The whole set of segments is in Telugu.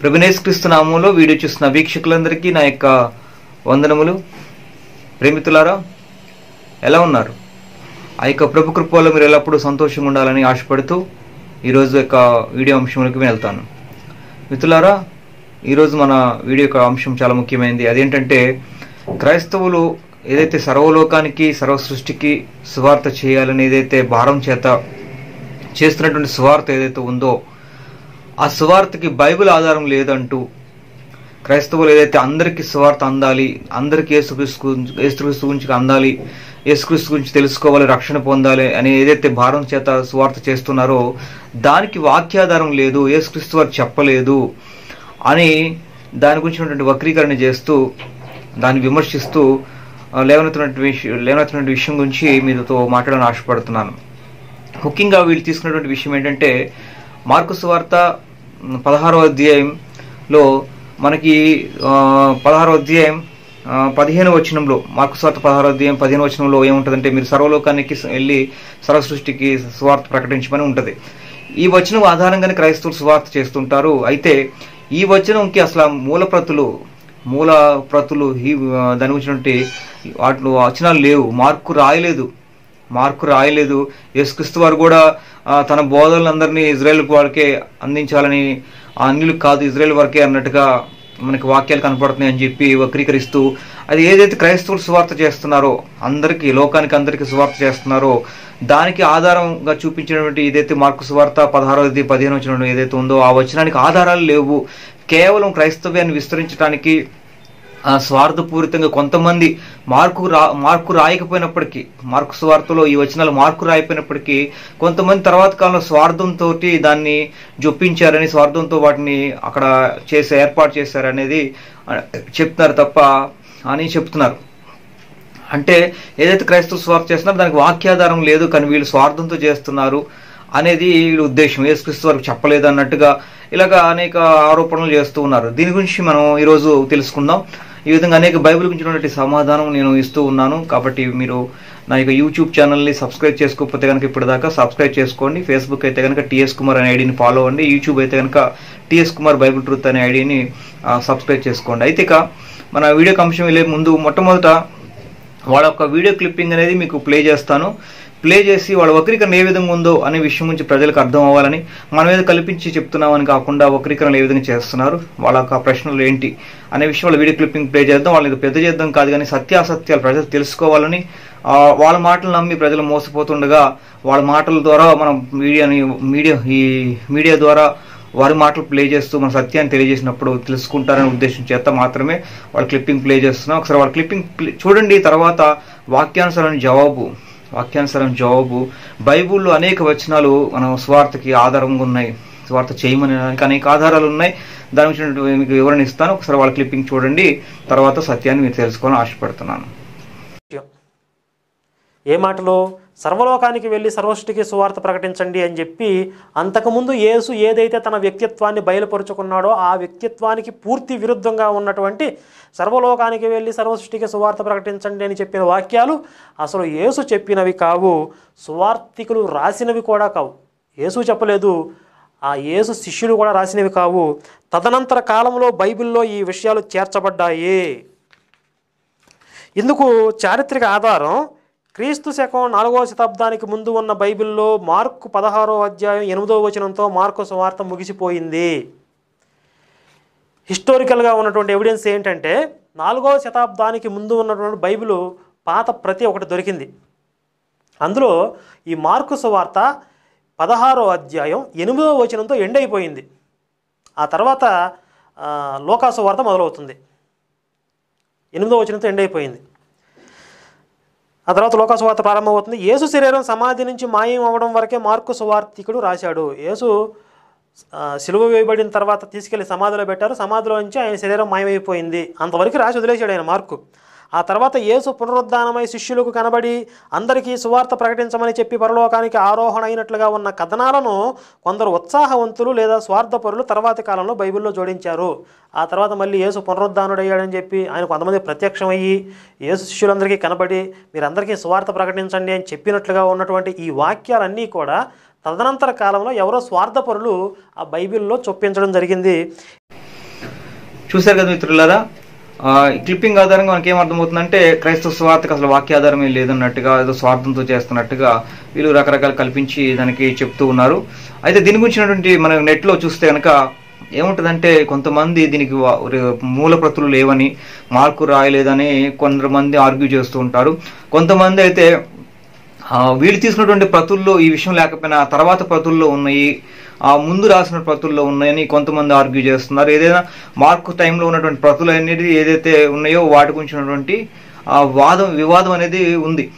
ప్రభునేశ్క్రీస్తు నామంలో వీడియో చూస్తున్న వీక్షకులందరికీ నా యొక్క వందనములు. ప్రేమితులారా ఎలా ఉన్నారు? ఆ యొక్క ప్రభు కృపలో మీరు ఎల్లప్పుడూ సంతోషంగా ఉండాలని ఆశపడుతూ ఈరోజు యొక్క వీడియో అంశంలోకి వెళ్తాను. మిత్రులారా ఈరోజు మన వీడియో యొక్క అంశం చాలా ముఖ్యమైనది అదేంటంటే క్రైస్తవులు ఏదైతే సర్వలోకానికి సర్వ సృష్టికి సువార్త చేయాలని ఏదైతే భారం చేత చేస్తున్నటువంటి సువార్త ఏదైతే ఉందో ఆ సువార్తకి బైబిల్ ఆధారం లేదంటూ క్రైస్తవులు ఏదైతే అందరికీ సువార్త అందాలి అందరికీ యేసుక్రీస్తు యేసుక్రీస్తు గురించి అందాలి యేసుక్రీస్తు గురించి తెలుసుకోవాలి రక్షణ పొందాలి అని ఏదైతే భారం చేత సువార్త చేస్తున్నారో దానికి వాక్యాధారం లేదు యేసుక్రీస్తు వారు చెప్పలేదు అని దాని గురించి ఉన్నటువంటి వక్రీకరణ చేస్తూ దాన్ని విమర్శిస్తూ ఆ, లేవనెత్తినటువంటి విషయం లేవనెత్తినటువంటి విషయం గురించి మీతో మాట్లాడాలని ఆశపడుతున్నాను. ముఖ్యంగా వీళ్ళు తీసుకున్నటువంటి విషయం ఏంటంటే మార్కు సువార్త పదహారో అధ్యాయంలో మనకి పదహారో అధ్యాయం పదిహేను వచనంలో మార్కు స్వార్థ పదహారో అధ్యాయం పదిహేను వచనంలో ఏముంటుందంటే మీరు సర్వలోకానికి వెళ్ళి సర్వ సృష్టికి స్వార్థ ప్రకటించమని ఉంటుంది. ఈ వచనం ఆధారంగానే క్రైస్తవులు స్వార్థ చేస్తుంటారు. అయితే ఈ వచనంకి అసలు మూల ప్రతులు మూల ప్రతులు ఈ దాని గురించి వాటిలో వచనాలు లేవు మార్కు రాయలేదు. మార్కు రాయలేదు. యేసుక్రీస్తు వారు కూడా తన బోధనలందరినీ ఇజ్రాయెల్ వారికే అందించాలని ఆ అన్యులకు కాదు ఇజ్రాయెల్ వరకే అన్నట్టుగా మనకి వాక్యాలు కనపడుతున్నాయి అని చెప్పి వక్రీకరిస్తూ అది ఏదైతే క్రైస్తవులు సువార్త చేస్తున్నారో అందరికీ లోకానికి అందరికీ సువార్త చేస్తున్నారో దానికి ఆధారంగా చూపించినటువంటి ఏదైతే మార్కు సువార్త పదహారోది పదిహేను వచ్చిన ఏదైతే ఉందో ఆ వచనానికి ఆధారాలు లేవు. కేవలం క్రైస్తవ్యాన్ని విస్తరించడానికి స్వార్థపూరితంగా కొంతమంది మార్కు రా మార్కు రాయకపోయినప్పటికీ మార్కు స్వార్థలో ఈ వచనాలు మార్కు రాయకపోయినప్పటికీ కొంతమంది తర్వాత కాలంలో స్వార్థంతో దాన్ని జొప్పించారని స్వార్థంతో వాటిని అక్కడ చేసే ఏర్పాటు చేశారనేది చెప్తున్నారు తప్ప అని చెప్తున్నారు. అంటే ఏదైతే క్రైస్తవ స్వార్థ చేస్తున్నారో దానికి వాక్యాధారం లేదు కానీ వీళ్ళు స్వార్థంతో చేస్తున్నారు. అనేది వీళ్ళ ఉద్దేశం. యేసుక్రీస్తు వారికి చెప్పలేదు అన్నట్టుగా ఇలాగ అనేక ఆరోపణలు చేస్తూ ఉన్నారు. దీని గురించి మనం ఈరోజు తెలుసుకుందాం. ఈ విధంగా అనేక బైబిల్ గురించినటువంటి సమాధానం నేను ఇస్తూ ఉన్నాను. కాబట్టి మీరు నా యొక్క యూట్యూబ్ ఛానల్ని సబ్స్క్రైబ్ చేసుకోకపోతే కనుక ఇప్పటిదాకా సబ్స్క్రైబ్ చేసుకోండి. ఫేస్బుక్ అయితే కనుక టిఎస్ కుమార్ అనే ఐడిని ఫాలో అవ్వండి. యూట్యూబ్ అయితే కనుక టిఎస్ కుమార్ బైబిల్ ట్రూత్ అనే ఐడిని సబ్స్క్రైబ్ చేసుకోండి. అయితే ఇక మన వీడియో అంశం వెళ్ళే ముందు మొట్టమొదట వాళ్ళ యొక్క వీడియో క్లిప్పింగ్ అనేది మీకు ప్లే చేస్తాను. ప్లే చేసి వాళ్ళ వక్రీకరణ ఏ విధంగా ఉందో అనే విషయం గురించి ప్రజలకు అర్థం అవ్వాలని మనం ఏదో కల్పించి చెప్తున్నామని కాకుండా వక్రీకరణలు ఏ విధంగా చేస్తున్నారు వాళ్ళ యొక్క ప్రశ్నలు ఏంటి అనే విషయం వాళ్ళ వీడియో క్లిప్పింగ్ ప్లే చేద్దాం వాళ్ళని పెద్ద చేద్దాం కాదు కానీ సత్యాసత్యాలు ప్రజలు తెలుసుకోవాలని వాళ్ళ మాటలు నమ్మి ప్రజలు మోసపోతుండగా వాళ్ళ మాటల ద్వారా మనం మీడియాని మీడియా ఈ మీడియా ద్వారా వారి మాటలు ప్లే చేస్తూ మన సత్యాన్ని తెలియజేసినప్పుడు తెలుసుకుంటారనే ఉద్దేశం చేత మాత్రమే వాళ్ళ క్లిప్పింగ్ ప్లే చేస్తున్నాం. ఒకసారి వాళ్ళ క్లిప్పింగ్ ప్లే- చూడండి తర్వాత వాక్యానుసరణ జవాబు. వాక్యానుసారం జవాబు బైబిల్లో అనేక వచనాలు మన స్వార్థకి ఆధారంగా ఉన్నాయి. స్వార్థ చేయమని అనేక ఆధారాలు ఉన్నాయి. దాని గురించి మీకు వివరణ ఇస్తాను. ఒకసారి వాళ్ళ క్లిప్పింగ్ చూడండి. తర్వాత సత్యాన్ని మీరు తెలుసుకోవాలని ఆశపడుతున్నాను. ఏ మాటలో సర్వలోకానికి వెళ్ళి సర్వసృష్టికి సువార్త ప్రకటించండి అని చెప్పి అంతకుముందు యేసు ఏదైతే తన వ్యక్తిత్వాన్ని బయలుపరుచుకున్నాడో ఆ వ్యక్తిత్వానికి పూర్తి విరుద్ధంగా ఉన్నటువంటి సర్వలోకానికి వెళ్ళి సర్వసృష్టికి సువార్త ప్రకటించండి అని చెప్పిన వాక్యాలు అసలు యేసు చెప్పినవి కావు సువార్థికులు రాసినవి కూడా కావు. యేసు చెప్పలేదు ఆ యేసు శిష్యులు కూడా రాసినవి కావు. తదనంతర కాలంలో బైబిల్లో ఈ విషయాలు చేర్చబడ్డాయి. ఇందుకు చారిత్రక ఆధారం క్రీస్తు శకం నాలుగవ శతాబ్దానికి ముందు ఉన్న బైబిల్లో మార్కు పదహారో అధ్యాయం ఎనిమిదవ వచనంతో మార్కు సువార్త ముగిసిపోయింది. హిస్టారికల్గా ఉన్నటువంటి ఎవిడెన్స్ ఏంటంటే నాలుగవ శతాబ్దానికి ముందు ఉన్నటువంటి బైబిల్ పాత ప్రతి ఒకటి దొరికింది. అందులో ఈ మార్కు సువార్త పదహారో అధ్యాయం ఎనిమిదవ వచనంతో ఎండ్ అయిపోయింది. ఆ తర్వాత ఆ, లోకాసు వార్త మొదలవుతుంది. ఎనిమిదో వచనంతో ఎండ్ అయిపోయింది. ఆ తర్వాత లోకసువార్త ప్రారంభమవుతుంది. యేసు శరీరం సమాధి నుంచి మాయం అవ్వడం వరకే మార్కు సువార్తికుడు రాశాడు. యేసు సిలువ వేయబడిన తర్వాత తీసుకెళ్ళి సమాధిలో పెట్టారు. సమాధిలో నుంచి ఆయన శరీరం మాయమైపోయింది. అంతవరకు రాసి వదిలేశాడు ఆయన మార్కు. ఆ తర్వాత యేసు పునరుద్ధానమై శిష్యులకు కనబడి అందరికీ సువార్త ప్రకటించమని చెప్పి పరలోకానికి ఆరోహణ అయినట్లుగా ఉన్న కథనాలను కొందరు ఉత్సాహవంతులు లేదా స్వార్థపరులు తర్వాతి కాలంలో బైబిల్లో జోడించారు. ఆ తర్వాత మళ్ళీ యేసు పునరుద్ధానుడయ్యాడని చెప్పి ఆయన కొంతమంది ప్రత్యక్షమయ్యి యేసు శిష్యులందరికీ కనబడి మీరందరికీ సువార్త ప్రకటించండి అని చెప్పినట్లుగా ఉన్నటువంటి ఈ వాక్యాలన్నీ కూడా తదనంతర కాలంలో ఎవరో స్వార్థపరులు ఆ బైబిల్లో చొప్పించడం జరిగింది. చూశారు కదా మిత్రులారా? క్లిప్పింగ్ ఆధారంగా మనకి ఏం అర్థమవుతుందంటే క్రైస్తవ స్వార్థకు అసలు వాక్యాధారమే లేదన్నట్టుగా ఏదో స్వార్థంతో చేస్తున్నట్టుగా వీళ్ళు రకరకాలు కల్పించి దానికి చెప్తూ ఉన్నారు. అయితే దీని గురించినటువంటి మనం నెట్లో చూస్తే కనుక ఏముంటుందంటే కొంతమంది దీనికి మూల ప్రతులు లేవని మార్కు రాయలేదని కొంతమంది ఆర్గ్యూ చేస్తూ ఉంటారు. కొంతమంది అయితే వీళ్ళు తీసుకున్నటువంటి ప్రతుల్లో ఈ విషయం లేకపోయినా తర్వాత ప్రతుల్లో ఉన్నాయి ఆ ముందు రాసిన ప్రతుల్లో ఉన్నాయని కొంతమంది ఆర్గ్యూ చేస్తున్నారు. ఏదైనా మార్కు టైంలో ఉన్నటువంటి ప్రతులు అనేది ఏదైతే ఉన్నాయో వాటి గురించి ఉన్నటువంటి ఆ వాదం వివాదం అనేది ఉంది.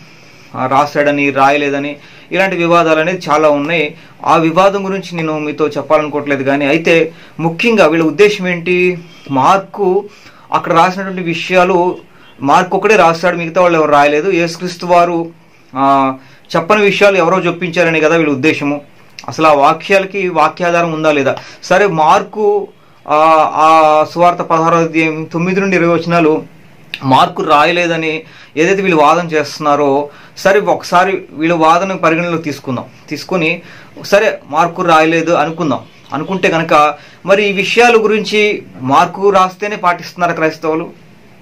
ఆ, రాశాడని రాయలేదని ఇలాంటి వివాదాలు అనేది చాలా ఉన్నాయి. ఆ వివాదం గురించి నేను మీతో చెప్పాలనుకోవట్లేదు కానీ అయితే ముఖ్యంగా వీళ్ళ ఉద్దేశం ఏంటి? మార్కు అక్కడ రాసినటువంటి విషయాలు మార్కు ఒకడే రాస్తాడు మిగతా వాళ్ళు ఎవరు రాయలేదు. యేసుక్రీస్తు వారు చెప్పని విషయాలు ఎవరో చొప్పించారని కదా వీళ్ళ ఉద్దేశము. అసలు ఆ వాక్యాలకి వాక్యాధారం ఉందా లేదా? సరే మార్కు ఆ, సువార్త పదహారో అధ్యాయం తొమ్మిది నుండి ఇరవై వచనాలు మార్కు రాయలేదని ఏదైతే వీళ్ళు వాదన చేస్తున్నారో సరే ఒకసారి వీళ్ళ వాదన పరిగణలో తీసుకుందాం. తీసుకొని సరే మార్కు రాయలేదు అనుకుందాం. అనుకుంటే కనుక మరి ఈ విషయాల గురించి మార్కు రాస్తేనే పాటిస్తున్నారు క్రైస్తవులు?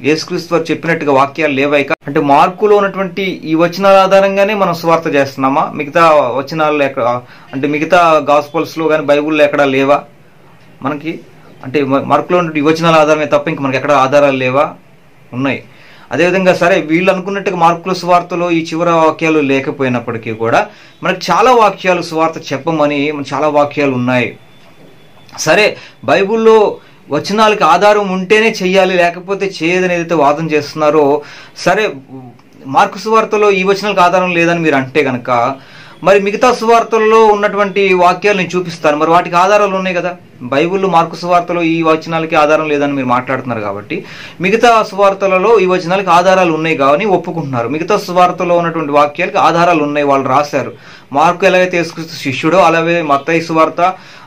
యేసుక్రీస్తు వారు చెప్పినట్టుగా వాక్యాలు లేవైక అంటే మార్కులో ఉన్నటువంటి ఈ వచనాల ఆధారంగానే మనం స్వార్థ చేస్తున్నామా? మిగతా వచనాలు ఎక్కడ అంటే మిగతా గాస్పల్స్లో కానీ బైబుల్లో ఎక్కడా లేవా? మనకి అంటే మార్కులో ఉన్నటువంటి ఈ వచనాల ఆధారమే తప్ప ఇంక మనకి ఎక్కడ ఆధారాలు లేవా? ఉన్నాయి. అదేవిధంగా సరే వీళ్ళు అనుకున్నట్టుగా మార్కుల స్వార్థలో ఈ చివరి వాక్యాలు లేకపోయినప్పటికీ కూడా మనకు చాలా వాక్యాలు స్వార్థ చెప్పమని చాలా వాక్యాలు ఉన్నాయి. సరే బైబుల్లో వచనాలకి ఆధారం ఉంటేనే చెయ్యాలి లేకపోతే చేయదని ఏదైతే వాదన చేస్తున్నారో సరే మార్కు సువార్తలో ఈ వచనాలకు ఆధారం లేదని మీరు అంటే కనుక మరి మిగతా సువార్తల్లో ఉన్నటువంటి వాక్యాలు నేను చూపిస్తాను. మరి వాటికి ఆధారాలు ఉన్నాయి కదా? బైబిల్లో మార్కు సువార్తలో ఈ వచనాలకి ఆధారం లేదని మీరు మాట్లాడుతున్నారు కాబట్టి మిగతా సువార్తలలో ఈ వచనాలకి ఆధారాలు ఉన్నాయి కానీ ఒప్పుకుంటున్నారు. మిగతా సువార్తలో ఉన్నటువంటి వాక్యాలకి ఆధారాలు ఉన్నాయి వాళ్ళు రాశారు. మార్కు ఎలాగైతే యేసుక్రీస్తు శిష్యుడో అలాగే మత్తయి సువార్త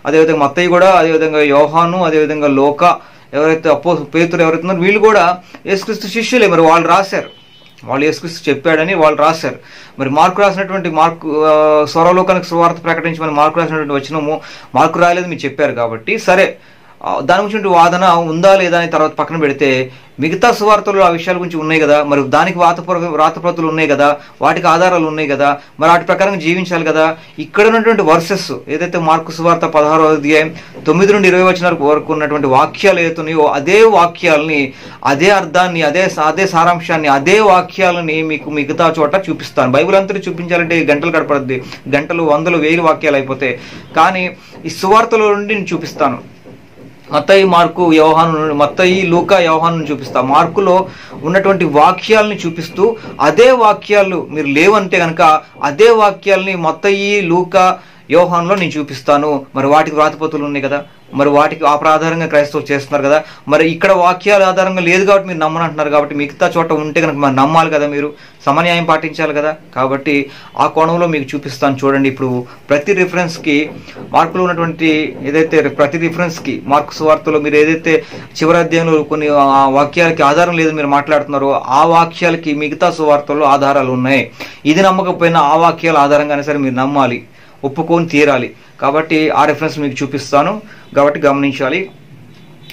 అదేవిధంగా మత్తయ్య కూడా అదేవిధంగా యోహాను అదేవిధంగా లోక ఎవరైతే అప్పో పేతులు ఎవరైతున్నారో వీళ్ళు కూడా యేసుక్రీస్తు శిష్యులే. మరి వాళ్ళు రాశారు. వాళ్ళు యేసుక్రీస్తు చెప్పాడని వాళ్ళు రాశారు. మరి మార్కు రాసినటువంటి మార్కు స్వరలోకానికి స్వార్థ ప్రకటించి మన మార్కు రాసినటువంటి వచ్చినము మార్కు రాయలేదు మీరు చెప్పారు కాబట్టి సరే. దాని గురించి వాదన ఉందా లేదా అని తర్వాత పక్కన పెడితే మిగతా సువార్తలు ఆ విషయాల గురించి ఉన్నాయి కదా మరి దానికి వాతపూర్వ రాతప్రతులు ఉన్నాయి కదా వాటికి ఆధారాలు ఉన్నాయి కదా మరి వాటి ప్రకారం జీవించాలి కదా. ఇక్కడ ఉన్నటువంటి వర్సెస్ ఏదైతే మార్కు సువార్త పదహారో అధ్యాయం తొమ్మిది నుండి ఇరవై వచ్చిన వరకు ఉన్నటువంటి వాక్యాలు ఏదైతున్నాయో అదే వాక్యాలని అదే అర్థాన్ని అదే అదే సారాంశాన్ని అదే వాక్యాలని మీకు మిగతా చోట చూపిస్తాను. బైబిల్ అంతా చూపించాలంటే గంటలు గడపడద్ది. గంటలు వందలు వేలు వాక్యాలు అయిపోతాయి. కానీ ఈ సువార్తల నుండి నేను చూపిస్తాను. మత్తయి మార్కు వ్యవహాను మత్తయి లూకా వ్యవహాను చూపిస్తా. మార్కులో ఉన్నటువంటి వాక్యాలని చూపిస్తూ అదే వాక్యాలు మీరు లేవంటే కనుక అదే వాక్యాలని మత్తయి లూకా యోహాన్లో నేను చూపిస్తాను. మరి వాటికి వ్రాతపోతులు ఉన్నాయి కదా. మరి వాటికి ఆ ఆధారంగా క్రైస్తవులు చేస్తున్నారు కదా. మరి ఇక్కడ వాక్యాల ఆధారంగా లేదు కాబట్టి మీరు నమ్మనంటున్నారు కాబట్టి మిగతా చోట ఉంటే కనుక మరి నమ్మాలి కదా మీరు. సమన్యాయం పాటించాలి కదా. కాబట్టి ఆ కోణంలో మీకు చూపిస్తాను చూడండి. ఇప్పుడు ప్రతి రిఫరెన్స్కి మార్కులు ఉన్నటువంటి ఏదైతే ప్రతి రిఫరెన్స్కి మార్క్స్ వార్తలో మీరు ఏదైతే చివరి అధ్యాయంలో కొన్ని ఆ వాక్యాలకి ఆధారం లేదు మీరు మాట్లాడుతున్నారో ఆ వాక్యాలకి మిగతా సువార్తల్లో ఆధారాలు ఉన్నాయి. ఇది నమ్మకపోయినా ఆ వాక్యాల ఆధారంగానే సరే మీరు నమ్మాలి. ఒప్పుకొని తీరాలి. కాబట్టి ఆ రెఫరెన్స్ మీకు చూపిస్తాను. కాబట్టి గమనించాలి.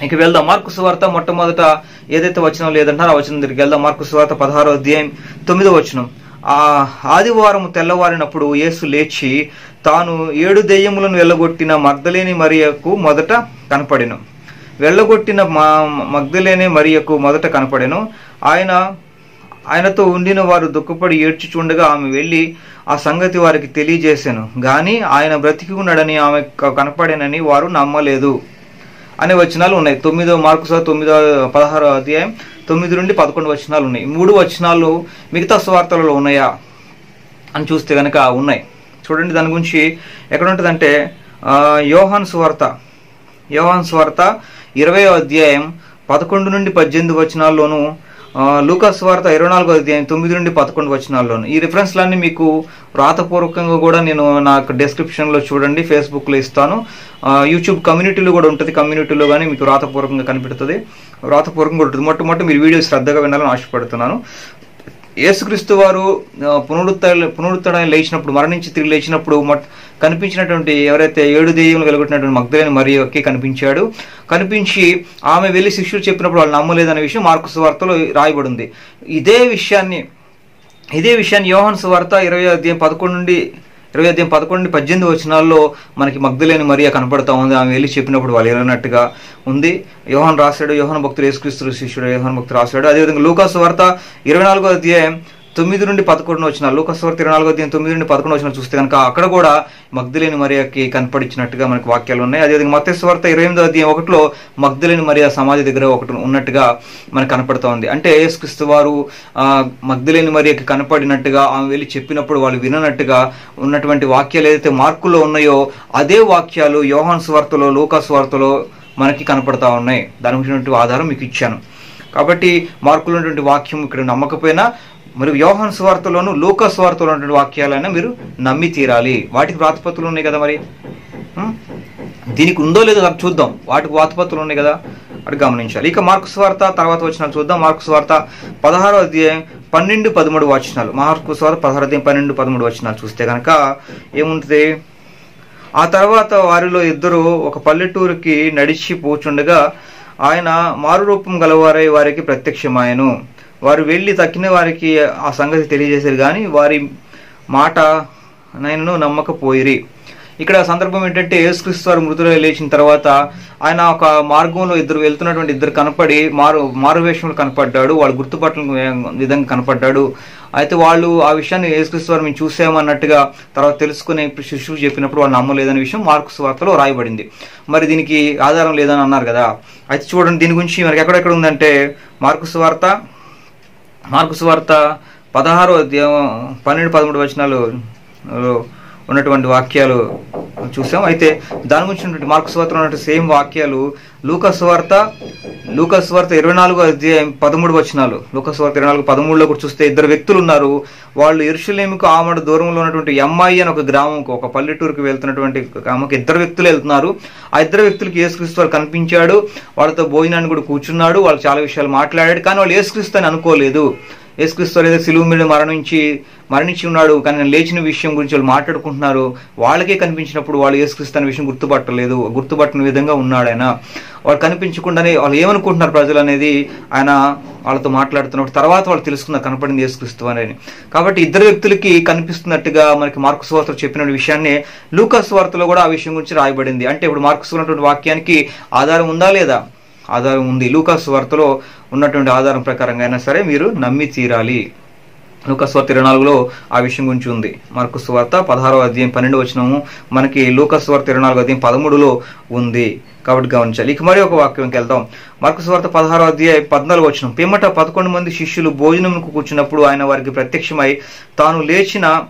ఇక వెళ్దాం. మార్కు సువార్త మొట్టమొదట ఏదైతే వచనం లేదంటారో ఆ వచనం దగ్గరికి వెళ్దాం. మార్కు సువార్త పదహారో అధ్యాయం తొమ్మిదో వచనం. ఆ ఆదివారం తెల్లవారినప్పుడు యేసు లేచి తాను ఏడు దెయ్యములను వెళ్ళగొట్టిన మగ్ధలేని మరియకు మొదట కనపడెను. వెళ్ళగొట్టిన మా మగ్ధలేని మరియకు మొదట కనపడెను. ఆయన ఆయనతో ఉండిన వారు దుఃఖపడి ఏడ్చుచుండగా ఆమె వెళ్ళి ఆ సంగతి వారికి తెలియజేశాను కానీ ఆయన బ్రతికి ఉన్నాడని ఆమె క- కనపడేనని వారు నమ్మలేదు. అనే వచనాలు ఉన్నాయి తొమ్మిదో మార్కు సార్ తొమ్మిదో పదహారో అధ్యాయం తొమ్మిది నుండి పదకొండు వచనాలు ఉన్నాయి మూడు వచనాలు మిగతా స్వార్థలలో ఉన్నాయా? అని చూస్తే కనుక ఉన్నాయి. చూడండి దాని గురించి ఎక్కడ ఉంటుందంటే యోహాన్ స్వార్త. యోహాన్ స్వార్త ఇరవై అధ్యాయం పదకొండు నుండి పద్దెనిమిది వచనాల్లోనూ లూకాస్ వార్త ఇరవై నాలుగో అధ్యాయం తొమ్మిది నుండి పదకొండు వచనాల్లోను. ఈ రిఫరెన్స్లన్నీ మీకు రాతపూర్వకంగా కూడా నేను నాకు డిస్క్రిప్షన్లో చూడండి ఫేస్బుక్లో ఇస్తాను. యూట్యూబ్ కమ్యూనిటీలో కూడా ఉంటుంది. కమ్యూనిటీలో కానీ మీకు రాతపూర్వకంగా కనిపెడుతుంది. రాతపూర్వకంగా ఉంటుంది. మొట్టమొదటి మీరు వీడియో శ్రద్ధగా వినాలని ఆశపడుతున్నాను. యేసుక్రీస్తు వారు పునరుత్త పునరుత్తడానికి లేచినప్పుడు మరణించి తిరిగి లేచినప్పుడు మొట్ట కనిపించినటువంటి ఎవరైతే ఏడు దెయ్యములు కలుగుతున్నటువంటి మగ్ధులైన మరియుకి కనిపించాడు. కనిపించి ఆమె వెళ్ళి శిష్యుడు చెప్పినప్పుడు వాళ్ళు నమ్మలేదనే విషయం మార్కు సువార్తలో రాయబడి ఉంది ఇదే విషయాన్ని ఇదే విషయాన్ని యోహన్ సువార్త ఇరవై అధ్యాయం పదకొండు నుండి ఇరవై అధ్యాయం పదకొండు నుండి పద్దెనిమిది వచనాల్లో మనకి మగ్ధులేని మరియా కనపడతా ఉంది. ఆమె వెళ్ళి చెప్పినప్పుడు వాళ్ళు వెళ్ళినట్టుగా ఉంది. యోహన్ రాశాడు యోహన్ భక్తుడు యేసుక్రీస్తు శిష్యుడు యోహన్ భక్తుడు రాశాడు. అదేవిధంగా లూకాసు వార్త ఇరవై నాలుగో అధ్యాయం తొమ్మిది నుండి పదకొండు వచ్చిన లూకాసు ఇరవై నాలుగో దీని తొమ్మిది నుండి పదకొండు వచ్చిన చూస్తే కనుక అక్కడ కూడా మగ్ధులేని మరియాకి కనపడించినట్టుగా మనకి వాక్యాలు ఉన్నాయి. అదేవిధంగా మత్స్వార్త ఇరవై ఎనిమిదో అధ్యాయం ఒకటిలో మగ్ధులేని మరియా సమాధి దగ్గర ఒకటి ఉన్నట్టుగా మనకు కనపడుతూ ఉంది. అంటే యేసుక్రీస్తు వారు మగ్ధులేని మరియాకి కనపడినట్టుగా ఆమె వెళ్ళి చెప్పినప్పుడు వాళ్ళు విననట్టుగా ఉన్నటువంటి వాక్యాలు ఏదైతే మార్కులో ఉన్నాయో అదే వాక్యాలు యోహాన్ స్వార్తలో లూకాస్ స్వార్తలో మనకి కనపడతా ఉన్నాయి. దాని గురించి ఆధారం మీకు ఇచ్చాను. కాబట్టి మార్కులు ఉన్నటువంటి వాక్యం ఇక్కడ నమ్మకపోయినా మరి యోహాన్ స్వార్థలోను లోక స్వార్థలో ఉన్నటువంటి వాక్యాలైనా మీరు నమ్మి తీరాలి. వాటికి వ్రాతపత్రులు ఉన్నాయి కదా మరి? దీనికి ఉందో లేదో అది చూద్దాం. వాటికి వాతపత్రులు ఉన్నాయి కదా? అటు గమనించాలి. ఇక మార్కు స్వార్త తర్వాత వచ్చిన చూద్దాం. మార్కు స్వార్త పదహారో అధ్యాయం పన్నెండు పదమూడు వచనాలు. మార్కు స్వార్త పదహారు అధ్యాయం పన్నెండు పదమూడు వచనాలు చూస్తే కనుక ఏముంటుంది? ఆ తర్వాత వారిలో ఇద్దరు ఒక పల్లెటూరుకి నడిచి పోచుండగా ఆయన మారురూపం గలవారై వారికి ప్రత్యక్షమాయను. వారు వెళ్ళి తక్కిన వారికి ఆ సంగతి తెలియజేశారు. కానీ వారి మాట నైనను నమ్మకపోయిరి. ఇక్కడ సందర్భం ఏంటంటే యేసుక్రీస్తు వారు మృతులు లేచిన తర్వాత ఆయన ఒక మార్గంలో ఇద్దరు వెళ్తున్నటువంటి ఇద్దరు కనపడి మారు మారు వేషంలో కనపడ్డాడు. వాళ్ళు గుర్తుపట్టిన విధంగా కనపడ్డాడు. అయితే వాళ్ళు ఆ విషయాన్ని యేసుక్రీస్తు వారు మేము చూసామన్నట్టుగా తర్వాత తెలుసుకుని శిష్యులు చెప్పినప్పుడు వాళ్ళు నమ్మలేదనే విషయం మార్క్స్ వార్తలో రాయబడింది. మరి దీనికి ఆధారం లేదని అన్నారు కదా. అయితే చూడండి దీని గురించి మనకి ఎక్కడెక్కడ ఉందంటే మార్కుస్ వార్త మార్కు వార్త పదహారో అధ్యాయం పన్నెండు పదమూడు వచనాలు ఉన్నటువంటి వాక్యాలు చూసాం. అయితే దాని గురించి ఉన్నటువంటి మార్క్స్ వార్తలో ఉన్నటువంటి సేమ్ వాక్యాలు లూకస్ వార్త లూకస్ వార్త ఇరవై నాలుగు అధ్యాయం పదమూడు వచనాలు. లూకస్ వార్త ఇరవై నాలుగు పదమూడులో కూడా చూస్తే ఇద్దరు వ్యక్తులు ఉన్నారు. వాళ్ళు ఎరుషులేముకు ఆమడ దూరంలో ఉన్నటువంటి ఎంఐ అని ఒక గ్రామంకు ఒక పల్లెటూరుకు వెళ్తున్నటువంటి గ్రామంకి ఇద్దరు వ్యక్తులు వెళ్తున్నారు. ఆ ఇద్దరు వ్యక్తులకి యేసుక్రీస్తు వారు కనిపించాడు. వాళ్ళతో భోజనాన్ని కూడా కూర్చున్నాడు. వాళ్ళు చాలా విషయాలు మాట్లాడాడు. కానీ వాళ్ళు యేసుక్రీస్తు అని అనుకోలేదు. యేసుక్రీస్తు లేదా సిలువు మీద మరణించి మరణించి ఉన్నాడు కానీ లేచిన విషయం గురించి వాళ్ళు మాట్లాడుకుంటున్నారు. వాళ్ళకే కనిపించినప్పుడు వాళ్ళు యేసుక్రీస్తు అనే విషయం గుర్తుపట్టలేదు. గుర్తుపట్టని విధంగా ఉన్నాడు ఆయన. వాళ్ళు కనిపించకుండానే వాళ్ళు ఏమనుకుంటున్నారు ప్రజలు అనేది ఆయన వాళ్ళతో మాట్లాడుతున్నప్పుడు తర్వాత వాళ్ళు తెలుసుకున్న కనపడింది యేసుక్రీస్తు అని. కాబట్టి ఇద్దరు వ్యక్తులకి కనిపిస్తున్నట్టుగా మనకి మార్క్స్ వార్తలు చెప్పిన విషయాన్ని లూకస్ వార్తలో కూడా ఆ విషయం గురించి రాయబడింది. అంటే ఇప్పుడు మార్క్స్ ఉన్నటువంటి వాక్యానికి ఆధారం ఉందా లేదా? ఆధారం ఉంది. లూకాస్ వార్తలో ఉన్నటువంటి ఆధారం ప్రకారంగా అయినా సరే మీరు నమ్మి తీరాలి. లూకాస్ వార్త ఇరవై నాలుగులో ఆ విషయం గురించి ఉంది. మార్కుస్ వార్త పదహారో అధ్యాయం పన్నెండు వచ్చినము మనకి లూకాస్ వార్త ఇరవై నాలుగు అధ్యాయం పదమూడులో ఉంది. కాబట్టి గమనించాలి. ఇక మరి ఒక వాక్యంకి వెళ్దాం. మార్కుస్ వార్త పదహారో అధ్యాయం పద్నాలుగు వచ్చిన పిమ్మట పదకొండు మంది శిష్యులు భోజనంకు కూర్చున్నప్పుడు ఆయన వారికి ప్రత్యక్షమై తాను లేచిన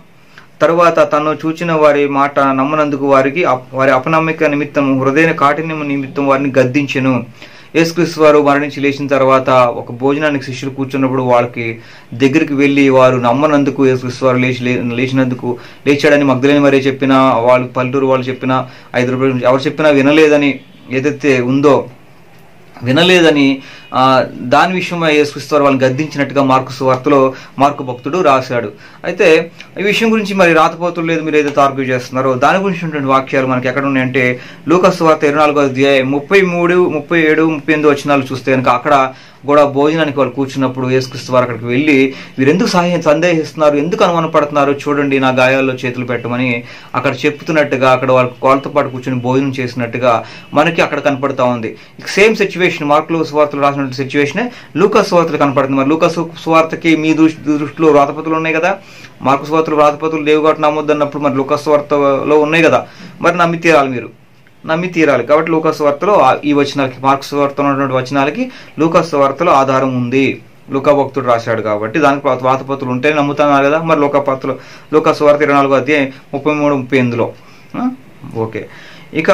తరువాత తను చూచిన వారి మాట నమ్మనందుకు వారికి అప్- వారి అపనమ్మిక నిమిత్తం హృదయ కాఠిన్యం నిమిత్తం వారిని గద్దించెను. యేసుక్రీస్తు వారు మరణించి లేచిన తర్వాత ఒక భోజనానికి శిష్యులు కూర్చున్నప్పుడు వాళ్ళకి దగ్గరికి వెళ్ళి వారు నమ్మనందుకు యేసుక్రీస్తు వారు లేచి లేచినందుకు లేచాడని మగ్ధులేని మరే చెప్పినా వాళ్ళు పల్లెటూరు వాళ్ళు చెప్పినా ఐదు రూపాయలు ఎవరు చెప్పినా వినలేదని ఏదైతే ఉందో వినలేదని దాని విషయమై యేసుక్రీస్తు వారు వాళ్ళని గద్దించినట్టుగా మార్కు సువార్తలో మార్కు భక్తుడు రాశాడు. అయితే ఈ విషయం గురించి మరి రాతపోతులు లేదు మీరు ఏదైతే ఆర్గ్యూ చేస్తున్నారో దాని గురించి ఉన్నటువంటి వాక్యాలు మనకి ఎక్కడ ఉన్నాయంటే లూకస్ వార్త ఇరవై నాలుగో అధ్యాయం ముప్పై మూడు ముప్పై ఏడు ముప్పై ఎనిమిది వచ్చినాలు చూస్తే కనుక అక్కడ కూడా భోజనానికి వాళ్ళు కూర్చున్నప్పుడు యేసుక్రీస్తు వారు అక్కడికి వెళ్ళి వీరు ఎందుకు సహాయం సందేహిస్తున్నారు? ఎందుకు అనుమానపడుతున్నారు చూడండి నా గాయాల్లో చేతులు పెట్టమని అక్కడ చెప్తున్నట్టుగా అక్కడ వాళ్ళ వాళ్ళతో పాటు కూర్చొని భోజనం చేసినట్టుగా మనకి అక్కడ కనపడతా ఉంది. సేమ్ సిచ్యువేషన్ మార్కులు సువార్తలు రాసినటువంటి సిచ్యువేషన్ లూకా సువార్తలు కనపడుతుంది. మరి లూకా సువార్తకి మీ దృష్టి దృష్టిలో వ్రాతపతులు ఉన్నాయి కదా? మార్కు సువార్తలు వ్రాతపతులు లేవు కాబట్టి నమ్మొద్దు అన్నప్పుడు మరి లూకా సువార్తలో ఉన్నాయి కదా? మరి నమ్మి తీరాలి మీరు. నమ్మి తీరాలి. కాబట్టి లూకస్ వార్తలో ఈ వచనాలకి మార్క్స్ వార్తలో ఉన్నటువంటి వచనాలకి లూకస్ వార్తలో ఆధారం ఉంది. లూకా భక్తుడు రాశాడు కాబట్టి దానికి వాతపత్రులు ఉంటేనే నమ్ముతున్నారు కదా? మరి లోక పత్రులు వార్త ఇరవై నాలుగు అధ్యాయం ముప్పై మూడు ముప్పై ఎనిమిదిలో. ఓకే. ఇక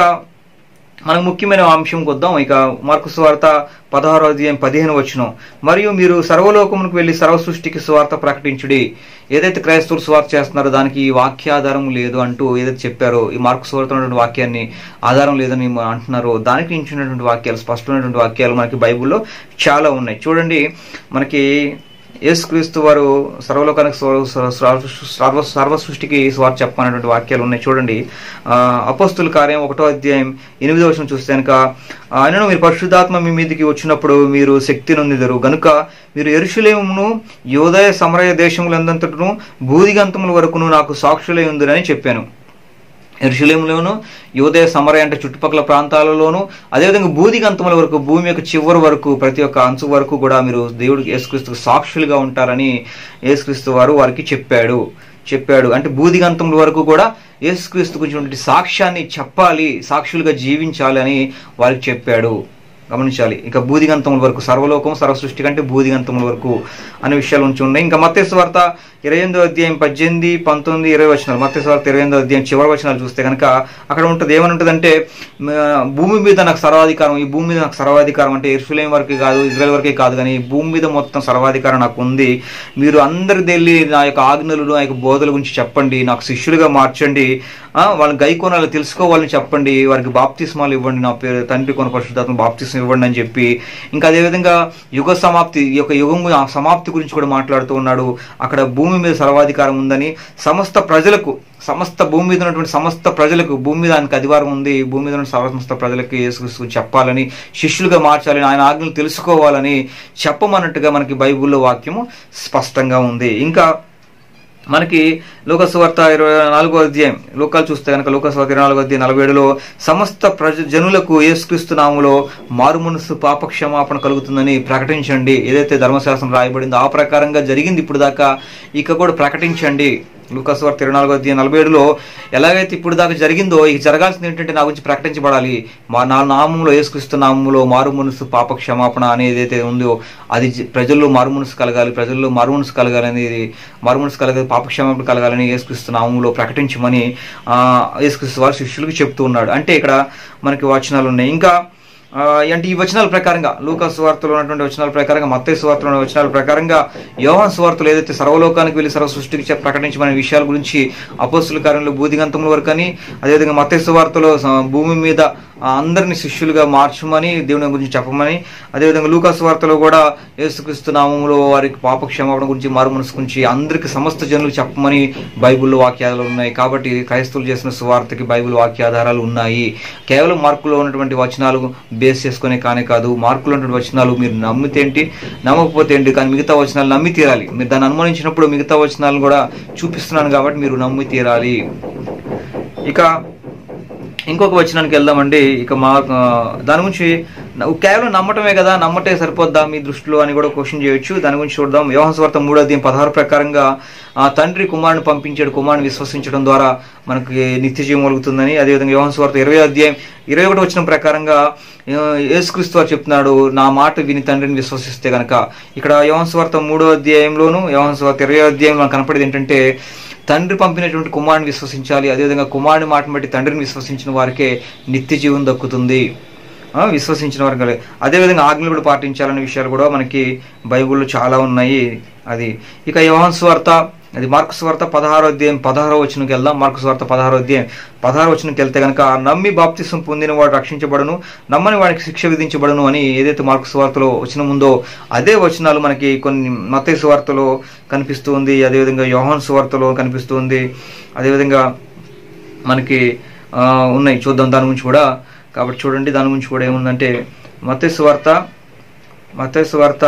మనకు ముఖ్యమైన అంశంకి వద్దాం ఇక మార్కు స్వార్త పదహారో అధ్యాయం పదిహేను వచ్చిన మరియు మీరు సర్వలోకమునకు వెళ్ళి సర్వ సృష్టికి స్వార్థ ప్రకటించుడి. ఏదైతే క్రైస్తవులు స్వార్థ చేస్తున్నారో దానికి ఈ వాక్యాధారం లేదు అంటూ ఏదైతే చెప్పారో ఈ మార్కు స్వార్థ ఉన్నటువంటి వాక్యాన్ని ఆధారం లేదని అంటున్నారో దానికి నించినటువంటి వాక్యాలు స్పష్టమైనటువంటి వాక్యాలు మనకి బైబిల్లో చాలా ఉన్నాయి. చూడండి మనకి యేసుక్రీస్తు వారు సర్వలోకానికి సర్వ సర్వ సృష్టికి వారు చెప్పనటువంటి వాక్యాలు ఉన్నాయి. చూడండి. అపస్తుల కార్యం ఒకటో అధ్యాయం ఎనిమిదో వర్షం చూస్తే కనుక ఆయనను మీరు పరిశుద్ధాత్మ మీ మీదకి వచ్చినప్పుడు మీరు శక్తి నొందిదరు. గనుక మీరు ఎరుషులేమును యోదయ సమరయ దేశములందంతటను భూదిగంతముల వరకును నాకు సాక్షులై ఉందని చెప్పాను. ఎరుషులేములోను యోదయ సమరయ అంటే చుట్టుపక్కల ప్రాంతాలలోను అదేవిధంగా బూదిగంతముల వరకు భూమి యొక్క చివరి వరకు ప్రతి ఒక్క అంచు వరకు కూడా మీరు దేవుడికి యేసుక్రీస్తుకు సాక్షులుగా ఉంటారని యేసుక్రీస్తు వారు వారికి చెప్పాడు. చెప్పాడు. అంటే బూదిగంతముల వరకు కూడా యేసుక్రీస్తు గురించి సాక్ష్యాన్ని చెప్పాలి సాక్షులుగా జీవించాలి అని వారికి చెప్పాడు. గమనించాలి. ఇక బూదిగంతముల వరకు సర్వలోకం సర్వ సృష్టి కంటే బూదిగంతముల వరకు అనే విషయాలు ఉంచి ఉన్నాయి ఇంకా మత్స్య వార్త ఇరవై ఎనిమిదో అధ్యాయం పద్దెనిమిది పంతొమ్మిది ఇరవై వచనాలు. మత్స్వార్త ఇరవై ఎనిమిదో అధ్యాయం చివరి వచనాలు చూస్తే కనుక అక్కడ ఉంటుంది. ఏమని ఉంటుందంటే భూమి మీద నాకు సర్వాధికారం ఈ భూమి మీద నాకు సర్వాధికారం అంటే ఇర్ఫులేం వరకే కాదు ఇజ్రాయల్ వరకే కాదు కానీ భూమి మీద మొత్తం సర్వాధికారం నాకు ఉంది. మీరు అందరి వెళ్ళి నా యొక్క ఆజ్ఞలు నా యొక్క బోధల గురించి చెప్పండి. నాకు శిష్యులుగా మార్చండి. వాళ్ళ వాళ్ళని గైకోనాలు తెలుసుకోవాలని చెప్పండి. వారికి బాప్తిస్మాలు ఇవ్వండి. నా పేరు తండ్రి కొన పరిశుద్ధాత్మ బాప్తిస్మ ఇవ్వండి అని చెప్పి ఇంకా అదేవిధంగా యుగ సమాప్తి ఈ యొక్క యుగం ఆ సమాప్తి గురించి కూడా మాట్లాడుతూ ఉన్నాడు. అక్కడ భూమి మీద సర్వాధికారం ఉందని సమస్త ప్రజలకు సమస్త భూమి మీద ఉన్నటువంటి సమస్త ప్రజలకు భూమి మీద ఆయనకు అధికారం ఉంది. భూమి మీద ఉన్న సమస్త ప్రజలకు యేసుక్రీస్తు చెప్పాలని శిష్యులుగా మార్చాలని ఆయన ఆజ్ఞలు తెలుసుకోవాలని చెప్పమన్నట్టుగా మనకి బైబిల్లో వాక్యము స్పష్టంగా ఉంది. ఇంకా మనకి లోకసువార్త ఇరవై నాలుగో అధ్యాయం లోకాలు చూస్తే కనుక లోకసువార్త ఇరవై నాలుగో అధ్యాయం నలభై ఏడులో సమస్త ప్రజ జనులకు యేసుక్రీస్తు నామంలో మారు మనసు పాపక్షమాపణ కలుగుతుందని ప్రకటించండి. ఏదైతే ధర్మశాస్త్రం రాయబడిందో ఆ ప్రకారంగా జరిగింది ఇప్పుడు దాకా ఇక కూడా ప్రకటించండి. లూకాసువార్త ఇరవై నాలుగో అధ్యాయం నలభై ఏడులో ఎలాగైతే ఇప్పుడు దాకా జరిగిందో ఇక జరగాల్సింది ఏంటంటే నా గురించి ప్రకటించబడాలి. మా నా నామంలో యేసుక్రీస్తు నామంలో మారు మనసు పాప క్షమాపణ అనేది ఏదైతే ఉందో అది ప్రజల్లో మారు మనసు కలగాలి ప్రజల్లో మారు మనసు కలగాలి అనేది మారు మనసు కలగాలి పాప క్షమాపణ కలగాలని యేసుక్రీస్తు నామంలో ప్రకటించమని ఏసుక్రీస్తు వారు వారి శిష్యులకు చెప్తూ ఉన్నాడు. అంటే ఇక్కడ మనకి వచనాలు ఉన్నాయి. ఇంకా అంటే ఈ వచనాల ప్రకారంగా లూకాస్ వార్తలో ఉన్నటువంటి వచనాల ప్రకారంగా మత్తే సువార్తలో ఉన్న వచనాల ప్రకారంగా యోహాన్ సువార్తలు ఏదైతే సర్వలోకానికి వెళ్ళి సర్వ సృష్టికి చెప్ ప్రకటించమనే విషయాల గురించి అపోస్తుల కార్యంలో బూదిగంతముల వరకు అని అదేవిధంగా మత్తే సువార్తలో భూమి మీద అందరిని శిష్యులుగా మార్చమని దేవుని గురించి చెప్పమని అదేవిధంగా లూకాస్ వార్తలో కూడా యేసుక్రీస్తు నామంలో వారికి పాప గురించి మారు మనసు గురించి అందరికి సమస్త జనులు చెప్పమని బైబిల్లో వాక్యాలు ఉన్నాయి. కాబట్టి క్రైస్తవులు చేసిన సువార్తకి బైబిల్ వాక్యాధారాలు ఉన్నాయి. కేవలం మార్కులో ఉన్నటువంటి వచనాలు బేస్ చేసుకునే కానే కాదు మార్కులు వచనాలు మీరు నమ్మితే ఏంటి నమ్మకపోతే ఏంటి కానీ మిగతా వచనాలు నమ్మి తీరాలి. మీరు దాన్ని అనుమానించినప్పుడు మిగతా వచనాలను కూడా చూపిస్తున్నాను కాబట్టి మీరు నమ్మి తీరాలి. ఇక ఇంకొక వచనానికి వెళ్దామండి. ఇక మా దాని గురించి కేవలం నమ్మటమే కదా నమ్మటే సరిపోద్దా మీ దృష్టిలో అని కూడా క్వశ్చన్ చేయొచ్చు. దాని గురించి చూద్దాం. యోహాన్ మూడో అధ్యాయం పదహారు ప్రకారంగా ఆ, తండ్రి కుమారుని పంపించాడు. కుమారుని విశ్వసించడం ద్వారా మనకి నిత్య జీవం కలుగుతుందని. అదేవిధంగా వ్యవహస్వార్థ ఇరవై అధ్యాయం ఇరవై ఒకటి వచ్చిన ప్రకారంగా యేసుక్రీస్తు వారు చెప్తున్నాడు నా మాట విని తండ్రిని విశ్వసిస్తే కనుక ఇక్కడ యోహాన్ మూడో అధ్యాయంలోను వ్యవహస్వార్థ ఇరవై అధ్యాయంలో మనకు కనపడేది ఏంటంటే తండ్రి పంపినటువంటి కుమారుని విశ్వసించాలి. అదేవిధంగా కుమారుని మాటను బట్టి తండ్రిని విశ్వసించిన వారికే నిత్య జీవం దక్కుతుంది. విశ్వసించిన వారు కలే- అదేవిధంగా ఆజ్ఞలు కూడా పాటించాలనే విషయాలు కూడా మనకి బైబుల్లో చాలా ఉన్నాయి. అది ఇక యోహాన్ స్వార్త అది మార్కు స్వార్త పదహారో అధ్యాయం పదహారో వచనంకి వెళ్దాం. మార్కు స్వార్త పదహారో అధ్యాయం పదహారో వచనంకి వెళ్తే కనుక నమ్మి బాప్తిసం పొందిన వాడు రక్షించబడను నమ్మని వాడికి శిక్ష విధించబడను అని ఏదైతే మార్కు స్వార్తలో వచనం ఉందో అదే వచనాలు మనకి కొన్ని మత స్వార్తలో కనిపిస్తూ ఉంది అదేవిధంగా యోహాన్ స్వార్తలో కనిపిస్తూ ఉంది అదేవిధంగా మనకి ఉన్నాయి. చూద్దాం దాని గురించి కూడా. కాబట్టి చూడండి దాని గురించి కూడా ఏముందంటే మతేసు వార్త వార్త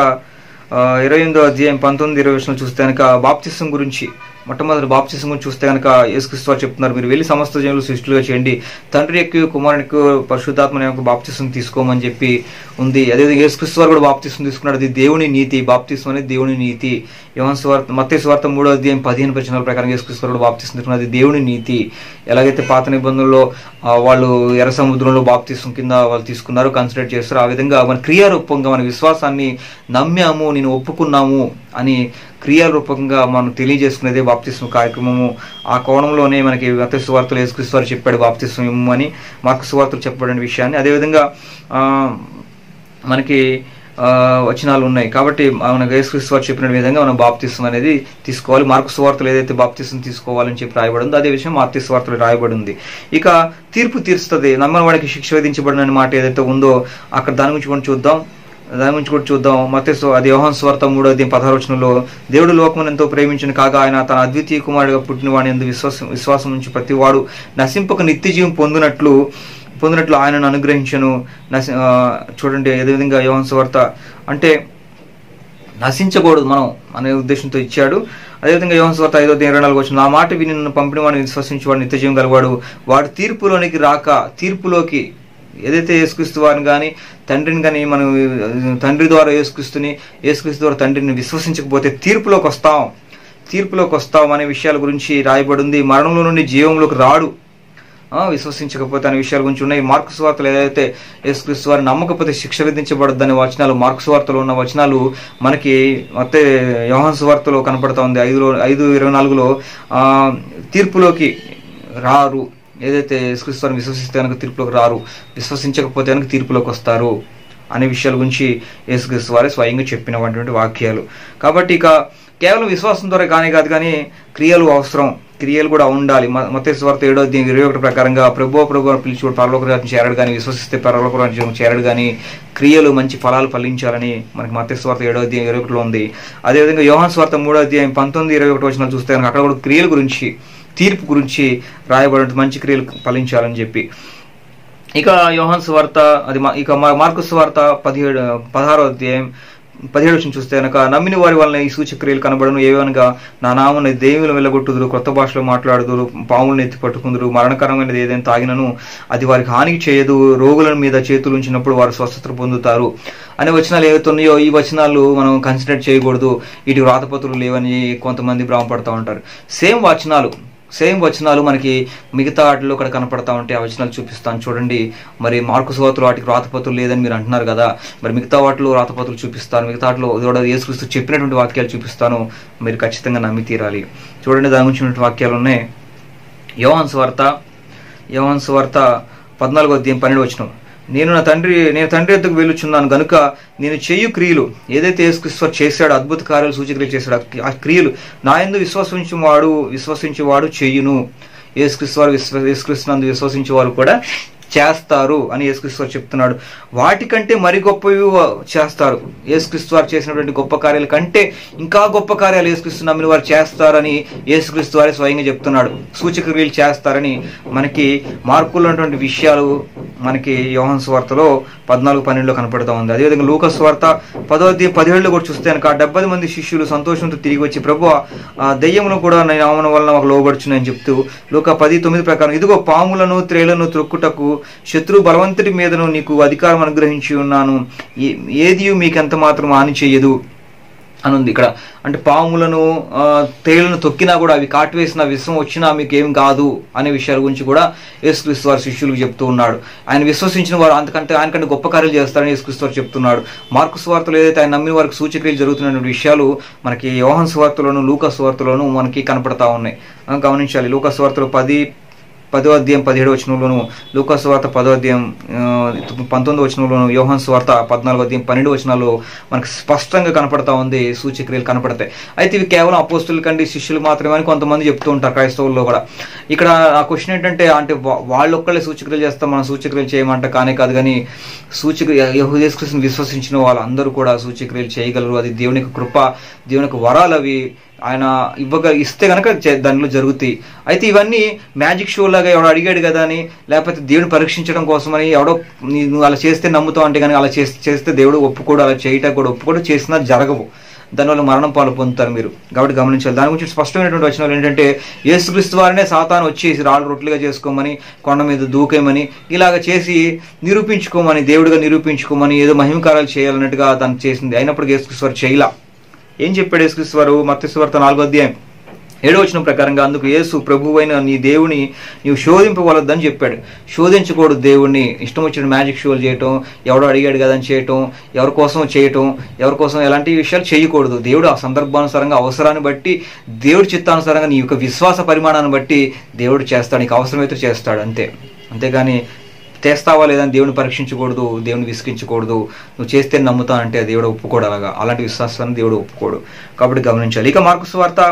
ఇరవై ఎనిమిదో అధ్యాయం పంతొమ్మిది ఇరవై విషయంలో చూస్తే కనుక బాప్తిసం గురించి మొట్టమొదటి బాప్తిసం గురించి చూస్తే కనుక యేసుక్రీస్తు వారు చెప్తున్నారు మీరు వెళ్ళి సమస్త జనులు సృష్టిలుగా చేయండి. తండ్రి ఎక్కువ కుమారునికి పరిశుద్ధాత్మ యొక్క బాప్తిసం తీసుకోమని చెప్పి ఉంది. అదేవిధంగా యేసుక్రీస్తు వారు కూడా బాప్తిసం తీసుకున్నాడు. అది దేవుని నీతి. బాప్తిసం అనేది దేవుని నీతి. యోన్ స్వార్థ మత్తే స్వార్థ మూడో అధ్యాయం పదిహేను ప్రచనాల ప్రకారం యేసుక్రీస్తు వారు కూడా బాప్తిసం తీసుకున్నది అది దేవుని నీతి. ఎలాగైతే పాత నిబంధనలో వాళ్ళు ఎర్ర సముద్రంలో బాప్తిసం కింద వాళ్ళు తీసుకున్నారు కన్సిడర్ చేస్తారు ఆ విధంగా మన క్రియారూపంగా మన విశ్వాసాన్ని నమ్మాము నేను ఒప్పుకున్నాము అని క్రియారూపంగా మనం తెలియజేసుకునేదే బాప్తిస్మ కార్యక్రమము. ఆ కోణంలోనే మనకి మత సువార్తలు యేసుక్రీస్తు చెప్పాడు బాప్తిస్వం ఇమ్ము అని మాకు సువార్తలు చెప్పబడిన విషయాన్ని. అదేవిధంగా మనకి వచనాలు ఉన్నాయి. కాబట్టి మనకు యేసుక్రీస్తు వారు చెప్పిన విధంగా మనం బాప్తిసం అనేది తీసుకోవాలి. మార్కు స్వార్థలు ఏదైతే బాప్తిసం తీసుకోవాలని చెప్పి రాయబడిందో అదే విషయం మార్తి స్వార్థలు రాయబడింది. ఇక తీర్పు తీరుస్తుంది నమ్మని వాడికి శిక్ష విధించబడిన మాట ఏదైతే ఉందో అక్కడ దాని గురించి మనం చూద్దాం. దాని గురించి కూడా చూద్దాం. మతేసు అది యోహన్ స్వార్థ మూడో అధ్యాయం దేవుడు లోకమును ఎంతో ప్రేమించిన కాగా ఆయన తన అద్వితీయ కుమారుడిగా పుట్టిన వాడిని ఎందు విశ్వాసం విశ్వాసం నుంచి ప్రతి వాడు నశింపక నిత్య జీవం పొందినట్లు పొందినట్లు ఆయనను అనుగ్రహించను. నశి చూడండి అదే విధంగా యోహన్ స్వార్థ అంటే నశించకూడదు మనం అనే ఉద్దేశంతో ఇచ్చాడు. అదేవిధంగా యోహన్ స్వార్థ ఐదో ఇరవై నాలుగు వచ్చిన నా మాట విని నన్ను పంపిన వాడిని విశ్వసించి వాడు నిత్యజీవం కలవాడు గలవాడు. వాడు తీర్పులోనికి రాక తీర్పులోకి ఏదైతే యేసుక్రీస్తు వారిని కానీ తండ్రిని కానీ మనం తండ్రి ద్వారా యేసుక్రీస్తుని యేసుక్రీస్తు ద్వారా తండ్రిని విశ్వసించకపోతే తీర్పులోకి వస్తాం. తీర్పులోకి వస్తాం అనే విషయాల గురించి రాయబడింది. మరణంలో నుండి జీవంలోకి రాడు. విశ్వసించకపోతే అనే విషయాల గురించి ఉన్నాయి. మార్క్స్ వార్తలు ఏదైతే యేసుక్రీస్తు వారిని నమ్మకపోతే శిక్ష విధించబడద్దని వచనాలు మార్క్స్ వార్తలో ఉన్న వచనాలు మనకి మొత్తం యోహన్స్ వార్తలో కనపడతా ఉంది. ఐదులో ఐదు ఇరవై నాలుగులో తీర్పులోకి రారు. ఏదైతే యేసుక్రీస్తు వారిని విశ్వసిస్తే కనుక తీర్పులోకి రారు విశ్వసించకపోతే కనుక తీర్పులోకి వస్తారు అనే విషయాల గురించి యేసుక్రీస్తు వారే స్వయంగా చెప్పినటువంటి వాక్యాలు. కాబట్టి ఇక కేవలం విశ్వాసం ద్వారా కానీ కాదు కానీ క్రియలు అవసరం. క్రియలు కూడా ఉండాలి. మతేశ్వార్త ఏడో దీని ఇరవై ఒకటి ప్రకారంగా ప్రభు ప్రభు అని పిలిచి కూడా పరలోకరాజ్యం చేరడు కానీ విశ్వసిస్తే పరలోకరాజ్యం చేరడు కానీ క్రియలు మంచి ఫలాలు ఫలించాలని మనకి మతేశ్వార్త ఏడో అధ్యాయం ఇరవై ఒకటిలో ఉంది. అదేవిధంగా యోహాన్ స్వార్థ మూడో అధ్యాయం పంతొమ్మిది ఇరవై ఒకటి వచ్చిన చూస్తే అక్కడ కూడా క్రియల గురించి తీర్పు గురించి రాయబడిన మంచి క్రియలు ఫలించాలని చెప్పి. ఇక యోహాన్ స్వార్త అది ఇక మా- మార్కు స్వార్త పదిహేడు పదహారో అధ్యాయం పదిహేడు వచ్చిన చూస్తే కనుక నమ్మిన వారి వలన ఈ సూచక్రియలు కనబడను ఏవనగా నా నామని దేవుని వెళ్ళగొట్టుదురు కొత్త భాషలో మాట్లాడుదురు పాములను ఎత్తి పట్టుకుందురు మరణకరమైనది ఏదైనా తాగినను అది వారికి హాని చేయదు రోగుల మీద చేతులు ఉంచినప్పుడు వారు స్వస్థత పొందుతారు. అనే వచనాలు ఏవైతున్నాయో ఈ వచనాలు మనం కన్సిడర్ చేయకూడదు ఇటు రాతపత్రులు లేవని కొంతమంది భ్రమపడతా ఉంటారు. సేమ్ వచనాలు. సేమ్ వచనాలు మనకి మిగతా వాటిలో ఇక్కడ కనపడతా ఉంటే ఆ వచనాలు చూపిస్తాను. చూడండి మరి మార్కు సువార్తలు వాటికి రాతపత్రులు లేదని మీరు అంటున్నారు కదా మరి మిగతా వాటిలో రాతపత్రులు చూపిస్తాను మిగతా వాటిలో కూడా యేసుక్రీస్తు చెప్పినటువంటి వాక్యాలు చూపిస్తాను మీరు ఖచ్చితంగా నమ్మి తీరాలి. చూడండి దాని గురించి ఉన్నటువంటి వాక్యాలు ఉన్నాయి. యోహాన్ స్వార్త యోహాన్ స్వార్త పద్నాలుగో దీని పన్నెండు వచ్చినాం నేను నా తండ్రి నేను తండ్రి ఎద్దుకు వెళ్ళుచున్నాను గనుక నేను చెయ్యు క్రియలు ఏదైతే యేసుక్రీస్తు చేశాడో అద్భుత కార్యాలు సూచక్రియలు చేశాడు ఆ క్రియలు నా ఎందు విశ్వసించువాడు విశ్వసించేవాడు చెయ్యును యేసుక్రీస్తు విశ్వ యేసుక్రీస్తునందు విశ్వసించేవారు కూడా చేస్తారు అని యేసుక్రీస్తు వారు చెప్తున్నాడు. వాటికంటే మరి గొప్పవి చేస్తారు. యేసుక్రీస్తు వారు చేసినటువంటి గొప్ప కార్యాల కంటే ఇంకా గొప్ప కార్యాలు యేసుక్రీస్తు నమ్మిన వారు చేస్తారని యేసుక్రీస్తు వారే స్వయంగా చెప్తున్నాడు. సూచక్రియలు చేస్తారని మనకి మార్పులు ఉన్నటువంటి విషయాలు మనకి యోహన్ స్వార్తలో పద్నాలుగు పన్నెండులో కనపడతా ఉంది. అదేవిధంగా లూకస్ వార్త పదో అధ్యాయం పదిహేడులో కూడా చూస్తే కనుక డెబ్బై మంది శిష్యులు సంతోషంతో తిరిగి వచ్చి ప్రభు ఆ దయ్యమును కూడా నేను ఆమెను వలన మాకు లోబడుచునని చెప్తూ లూక పది తొమ్మిది ప్రకారం ఇదిగో పాములను త్రేలను త్రొక్కుటకు శత్రు బలవంతుడి మీదను నీకు అధికారం అనుగ్రహించి ఉన్నాను. ఏ- ఏది మీకు ఎంత మాత్రం హాని చేయదు. అని ఉంది ఇక్కడ. అంటే పాములను ఆ, తేళ్ళను తొక్కినా కూడా అవి కాటివేసిన విశ్వం వచ్చినా మీకు ఏం కాదు అనే విషయాల గురించి కూడా యేసుక్రీస్తు వారి శిష్యులకు చెప్తూ ఉన్నాడు. ఆయన విశ్వసించిన వారు అంతకంటే ఆయనకంటే గొప్ప కార్యాలు చేస్తారని యేసుక్రీస్తు వారు చెప్తున్నాడు. మార్కు స్వార్థలు ఏదైతే ఆయన నమ్మిన వారికి సూచక్రియలు జరుగుతున్న విషయాలు మనకి యోహన్ స్వార్థలోను లూకా స్వార్థలోను మనకి కనపడతా ఉన్నాయి. గమనించాలి. లూకా స్వార్థలు పది పదో అధ్యాయం పదిహేడు వచనంలోను లూకా స్వార్థ పదో అధ్యాయం పంతొమ్మిది వచనంలోను యోహన్ స్వార్త పద్నాలుగు అధ్యాయం పన్నెండు వచనాలు మనకు స్పష్టంగా కనపడతా ఉంది సూచక్రియలు కనపడతాయి. అయితే ఇవి కేవలం అపోస్తుల కండి శిష్యులు మాత్రమే అని కొంతమంది చెప్తూ ఉంటారు క్రైస్తవుల్లో కూడా. ఇక్కడ ఆ క్వశ్చన్ ఏంటంటే అంటే వాళ్ళొక్కళ్ళే సూచక్రియలు చేస్తాం మనం సూచక్రియలు చేయమంట కానే కాదు కానీ సూచక్రియ యహూదేశ్కృష్ణ విశ్వసించిన వాళ్ళందరూ కూడా సూచక్రియలు చేయగలరు. అది దేవుని యొక్క కృప దేవుని యొక్క వరాలు అవి. ఆయన ఇవ్వగ ఇస్తే కనుక దానిలో జరుగుతాయి. అయితే ఇవన్నీ మ్యాజిక్ షో లాగా ఎవడో అడిగాడు కదా అని లేకపోతే దేవుడు పరీక్షించడం కోసమని ఎవడో నువ్వు అలా చేస్తే నమ్ముతావు అంటే కానీ అలా చేస్తే చేస్తే దేవుడు ఒప్పుకోడు అలా చేయటం కూడా ఒప్పుకోడు చేసినా జరగవు. దానివల్ల మరణం పాలు పొందుతారు మీరు. కాబట్టి గమనించాలి. దాని గురించి స్పష్టమైనటువంటి వచనాలు ఏంటంటే యేసుక్రీస్తు వారినే సాతాను వచ్చేసి రాళ్ళు రొట్టెలుగా చేసుకోమని కొండ మీద దూకేమని ఇలాగ చేసి నిరూపించుకోమని దేవుడిగా నిరూపించుకోమని ఏదో మహిమకారాలు చేయాలన్నట్టుగా తను చేసింది. అయినప్పుడు యేసుక్రీస్తు వారు చేయలా. ఏం చెప్పాడు యేసుక్రీస్తువారు మత్స్యవార్త నాలుగో అధ్యాయం. ఏడో వచ్చిన ప్రకారంగా అందుకు యేసు ప్రభువైన నీ దేవుని నీవు శోధింపవలద్దని చెప్పాడు. శోధించకూడదు దేవుణ్ణి. ఇష్టం వచ్చిన మ్యాజిక్ షోలు చేయటం ఎవడో అడిగాడు కదా అని చేయటం ఎవరి కోసం చేయటం ఎవరి కోసం ఎలాంటి విషయాలు చేయకూడదు. దేవుడు ఆ సందర్భానుసారంగా అవసరాన్ని బట్టి దేవుడి చిత్తానుసారంగా నీ యొక్క విశ్వాస పరిమాణాన్ని బట్టి దేవుడు చేస్తాడు. నీకు అవసరమైతే చేస్తాడు. అంతే. అంతేగాని చేస్తావా లేదని దేవుని పరీక్షించకూడదు దేవుని విసిగించకూడదు నువ్వు చేస్తే నమ్ముతా అంటే దేవుడు ఒప్పుకోడు అలాగా. అలాంటి విశ్వాసాన్ని దేవుడు ఒప్పుకోడు. కాబట్టి గమనించాలి. ఇక మార్కు వార్త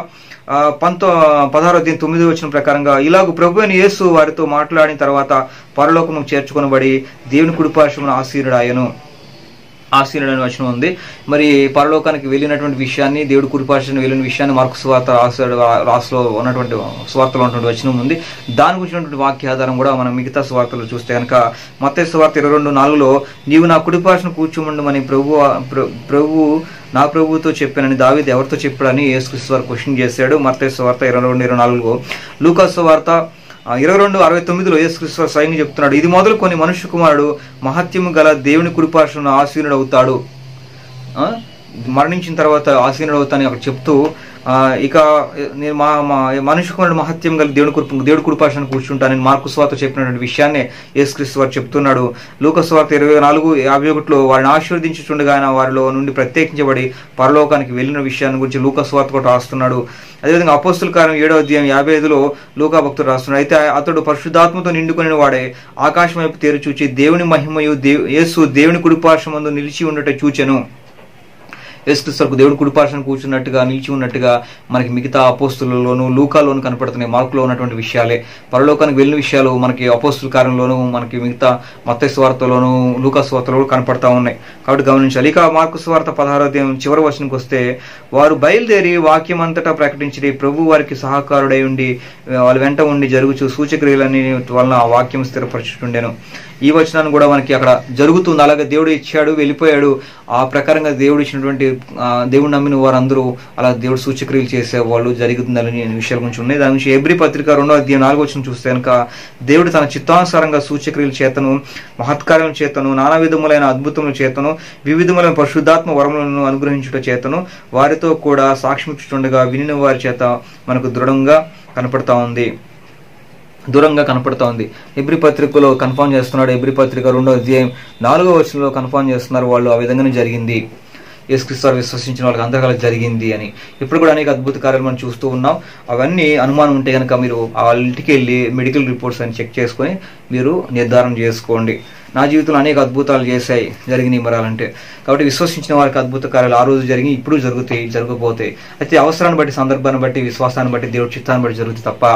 పంతో పదహారో దీని తొమ్మిది వచ్చిన ప్రకారంగా ఇలాగ ప్రభు అని యేసు వారితో మాట్లాడిన తర్వాత పరలోకము చేర్చుకొనబడి దేవుని కుడిపార్శ్వమున ఆశీరుడాయను ఆశీనుడు వచనం ఉంది. మరి పరలోకానికి వెళ్ళినటువంటి విషయాన్ని దేవుడు కురిపార్చిన వెళ్ళిన విషయాన్ని మార్కు సువార్త రాసులో ఉన్నటువంటి స్వార్థలో ఉన్నటువంటి వచనం ఉంది. దాని గురించినటువంటి వాక్య ఆధారం కూడా మనం మిగతా స్వార్థలు చూస్తే కనుక మత్తే స్వార్థ ఇరవై రెండు నాలుగులో నీవు నా కుడిపార్చిన కూర్చోమండమని ప్రభు ప్రభు నా ప్రభువుతో చెప్పానని దావీద్ ఎవరితో చెప్పాడని యేసుక్రీస్తు వారు క్వశ్చన్ చేశాడు. మత్తే స్వార్థ ఇరవై రెండు ఇరవై నాలుగులో లూకాస్ వార్త ఇరవై రెండు అరవై తొమ్మిదిలో యేసుక్రీస్తు స్వయంగా చెప్తున్నాడు ఇది మొదలు కొన్ని మనుష్య కుమారుడు మహత్యము గల దేవుని కుడిపార్శ్వన ఆశీనుడు అవుతాడు ఆ? మరణించిన తర్వాత ఆసీనుడు అవుతానని అక్కడ చెప్తూ ఇక నేను మా మా మనిషి కుమారుడు మహత్యం కలిగి దేవుని కురుపు దేవుడి కుడిపాషను కూర్చుంటానని మార్కు స్వార్త చెప్పినటువంటి విషయాన్ని యేసుక్రీస్తు వారు చెప్తున్నాడు. లూక స్వార్త ఇరవై నాలుగు యాభై ఒకటిలో వారిని ఆశీర్వదించుండగా ఆయన వారిలో నుండి ప్రత్యేకించబడి పరలోకానికి వెళ్ళిన విషయాన్ని గురించి లూక స్వార్త కూడా రాస్తున్నాడు. అదేవిధంగా అపోస్తుల కాలం ఏడో అధ్యాయం యాభై ఐదులో లూకా భక్తుడు రాస్తున్నాడు. అయితే అతడు పరిశుద్ధాత్మతో నిండుకుని వాడే ఆకాశం వైపు తేరు చూచి దేవుని మహిమయు దేవు యేసు దేవుని కుడిపార్శ్వమందు నిలిచి ఉండట చూచెను. యేసుక్రీస్తుకు దేవుడు కుడిపార్శ్వన కూర్చున్నట్టుగా నిలిచి ఉన్నట్టుగా మనకి మిగతా అపోస్తులలోను లూకాలోను కనపడుతున్నాయి. మార్కులో ఉన్నటువంటి విషయాలే. పరలోకానికి వెళ్ళిన విషయాలు మనకి అపోస్తుల కార్యంలోను మనకి మిగతా మత స్వార్థలోను లూకా స్వార్థలో కనపడతా ఉన్నాయి. కాబట్టి గమనించాలి. ఇక మార్కు స్వార్థ పదహారోదయం చివరి వచనంకి వస్తే వారు బయలుదేరి వాక్యం అంతటా ప్రకటించి ప్రభు వారికి సహకారుడై ఉండి వాళ్ళ వెంట ఉండి జరుగుచు సూచక్రియలన్నీ వలన ఆ వాక్యం స్థిరపరచుతుండెను ఈ వచనాన్ని కూడా మనకి అక్కడ జరుగుతుంది. అలాగే దేవుడు ఇచ్చాడు వెళ్ళిపోయాడు. ఆ ప్రకారంగా దేవుడు ఇచ్చినటువంటి దేవుడు నమ్మిన వారందరూ అలా దేవుడు సూచక్రియలు చేసే వాళ్ళు జరుగుతుందని విషయాల గురించి ఉన్నాయి. దాని గురించి ఎబ్రి పత్రిక రెండో అధ్యాయం నాలుగో వచ్చిన చూస్తే కనుక దేవుడు తన చిత్తానుసారంగా సూచక్రియలు చేతను మహత్కార్యం చేతను నానా విధములైన అద్భుతముల చేతను వివిధములైన పరిశుద్ధాత్మ వరములను అనుగ్రహించుట చేతను వారితో కూడా సాక్ష్మిస్తుండగా వినిన వారి చేత మనకు దృఢంగా కనపడతా ఉంది. దూరంగా కనపడతా ఉంది. ఎబ్రి పత్రికలో కన్ఫర్మ్ చేస్తున్నాడు. ఎబ్రి పత్రిక రెండో అధ్యాయం నాలుగో వచనంలో కన్ఫర్మ్ చేస్తున్నారు వాళ్ళు ఆ విధంగానే జరిగింది. యేసుక్రీస్తు విశ్వసించిన వాళ్ళకి అందరికీ జరిగింది అని. ఇప్పుడు కూడా అనేక అద్భుత కార్యాలు మనం చూస్తూ ఉన్నాం. అవన్నీ అనుమానం ఉంటే కనుక మీరు వాళ్ళ ఇంటికి వెళ్ళి మెడికల్ రిపోర్ట్స్ అని చెక్ చేసుకొని మీరు నిర్ధారణ చేసుకోండి. నా జీవితంలో అనేక అద్భుతాలు చేశాయి జరిగినాయి ఇమరాలంటే కాబట్టి విశ్వసించిన వారికి అద్భుత కార్యాలు ఆ రోజు జరిగి ఇప్పుడు జరుగుతాయి జరగబోతాయి. అయితే అవసరాన్ని బట్టి సందర్భాన్ని బట్టి విశ్వాసాన్ని బట్టి దేవుడి చిత్తాన్ని బట్టి జరుగుతుంది తప్ప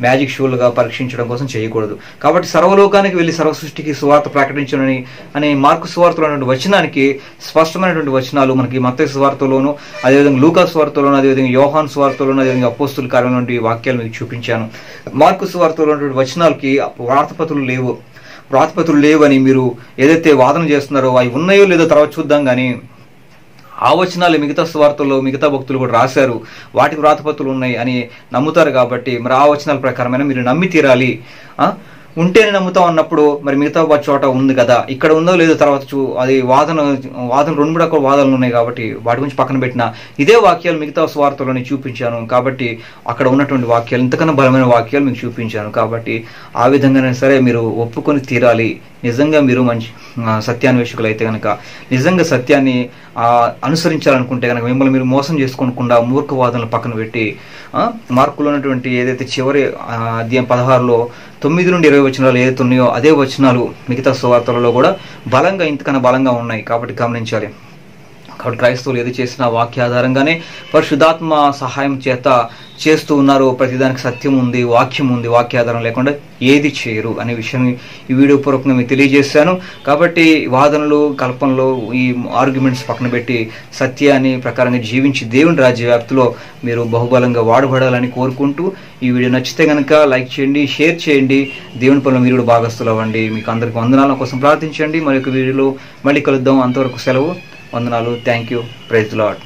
మ్యాజిక్ షోలుగా పరీక్షించడం కోసం చేయకూడదు. కాబట్టి సర్వలోకానికి వెళ్ళి సర్వ సృష్టికి సువార్త ప్రకటించడని అనే మార్కు సువార్తలు వచనానికి స్పష్టమైనటువంటి వచనాలు మనకి మత సువార్తలోను అదేవిధంగా లూకా సువార్తలోను అదేవిధంగా యోహాన్ సువార్తలోను అదేవిధంగా అపోస్తుల కార్యం వాక్యాలు మీకు చూపించాను. మార్కు సువార్తలో ఉన్నటువంటి వచనాలకి వార్తపత్రులు లేవు. వ్రాతపత్రులు లేవని మీరు ఏదైతే వాదన చేస్తున్నారో అవి ఉన్నాయో లేదో తర్వాత చూద్దాం కానీ ఆ వచనాలు మిగతా స్వార్థల్లో మిగతా భక్తులు కూడా రాశారు. వాటికి వ్రాతపత్రులు ఉన్నాయి అని నమ్ముతారు కాబట్టి మరి ఆ వచనాల ప్రకారమైన మీరు నమ్మి తీరాలి. ఉంటేనే నమ్ముతాం అన్నప్పుడు మరి మిగతా ఒక చోట ఉంది కదా. ఇక్కడ ఉందో లేదో తర్వాత చూ అది వాదన వాదన రెండు మూడు రకాల వాదనలు ఉన్నాయి కాబట్టి వాటి గురించి పక్కన పెట్టిన ఇదే వాక్యాలు మిగతా స్వార్థలోనే చూపించాను కాబట్టి అక్కడ ఉన్నటువంటి వాక్యాలు ఇంతకన్నా బలమైన వాక్యాలు మీకు చూపించాను కాబట్టి ఆ విధంగానే సరే మీరు ఒప్పుకొని తీరాలి. నిజంగా మీరు మంచి సత్యాన్వేషకులు అయితే కనుక నిజంగా సత్యాన్ని అనుసరించాలనుకుంటే కనుక మిమ్మల్ని మీరు మోసం చేసుకోకుండా మూర్ఖవాదనలు పక్కన పెట్టి మార్కులు మార్కులో ఉన్నటువంటి ఏదైతే చివరి అధ్యాయం పదహారులో తొమ్మిది నుండి ఇరవై వచనాలు ఏదైతే ఉన్నాయో అదే వచనాలు మిగతా సువార్తలలో కూడా బలంగా ఇంతకన్నా బలంగా ఉన్నాయి కాబట్టి గమనించాలి. కాబట్టి క్రైస్తవులు ఏది చేసినా వాక్య ఆధారంగానే పరిశుద్ధాత్మ సహాయం చేత చేస్తూ ఉన్నారు. ప్రతిదానికి సత్యం ఉంది వాక్యం ఉంది వాక్యాధారం లేకుండా ఏది చేయరు అనే విషయాన్ని ఈ వీడియో పూర్వకంగా మీకు తెలియజేశాను. కాబట్టి వాదనలు కల్పనలు ఈ ఆర్గ్యుమెంట్స్ పక్కన పెట్టి సత్యాన్ని ప్రకారంగా జీవించి దేవుని రాజ్య వ్యాప్తిలో మీరు బహుబలంగా వాడబడాలని కోరుకుంటూ ఈ వీడియో నచ్చితే కనుక లైక్ చేయండి షేర్ చేయండి. దేవుని పనులు మీరు కూడా భాగస్తులు అవ్వండి మీకు అందరికీ వందనాల. కోసం ప్రార్థించండి. మరి ఒక వీడియోలో మళ్ళీ కలుద్దాం. అంతవరకు సెలవు. వందనాలు. Thank you praise lord